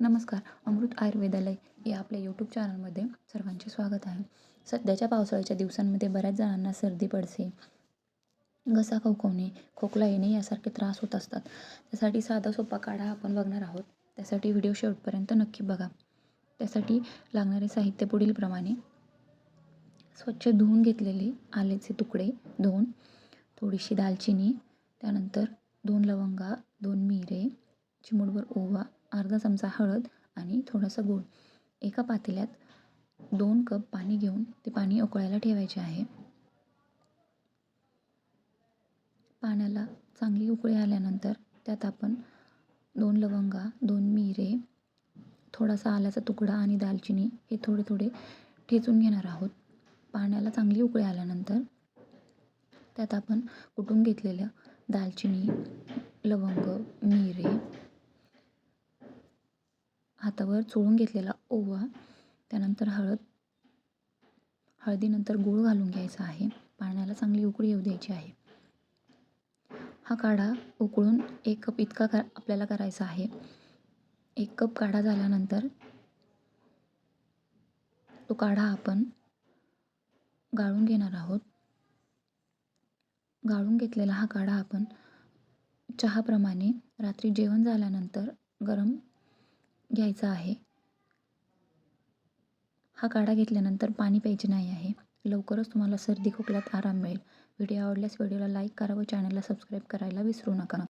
नमस्कार अमृत आयुर्वेदालय या आपल्या यूट्यूब चॅनलमध्ये सर्वांचे स्वागत आहे. सध्याच्या पावसाळ्याच्या दिवसांमध्ये बऱ्याच जणांना सर्दी पडसे घसा खवखवणे खोकला येणे यासारखे त्रास होत असतात. त्यासाठी साधा सोपा काढा आपण बघणार आहोत. त्यासाठी व्हिडिओ शेवटपर्यंत नक्की बघा. त्यासाठी लागणारे साहित्य पुढीलप्रमाणे. स्वच्छ धुवून घेतलेले आलेचे तुकडे दोन. थोडीशी दालचिनी त्यानंतर दोन लवंगा दोन मिरे चिमूटभर ओवा अर्धा चमचा हळद आणि थोडासा गूळ. एका पातेल्यात दोन कप पाणी घेऊन ते पाणी उकळायला ठेवायचे आहे. पाण्याला चांगली उकळी आल्यानंतर त्यात आपण दोन लवंगा दोन मिरे थोडासा आल्याचा तुकडा आणि दालचिनी हे थोडे थोडे ठेचून घेणार आहोत. पाण्याला चांगली उकळी आल्यानंतर त्यात आपण कुटून घेतलेल्या दालचिनी लवंग मिरे हातावर चोळून घेतलेला ओवा त्यानंतर हळद हळदीनंतर गूळ घालून घ्यायचा आहे. पाण्याला चांगली उकळी येऊ द्यायची आहे. हा काढा उकळून एक कप इतका कर आपल्याला करायचा आहे. एक कप काढा झाल्यानंतर तो काढा आपण. गाळून घेणार आहोत. गाळून घेतलेला हा काढा आपण चहाप्रमाणे रात्री जेवण झाल्यानंतर गरम घ्यायचा आहे. हा काढा घेतल्यानंतर पाणी प्यायचे नाही आहे. लवकरच तुम्हाला सर्दी खोकल्यात आराम मिळेल. व्हिडिओ आवडल्यास व्हिडिओला लाईक करा व चॅनलला सबस्क्राईब करायला विसरू नका.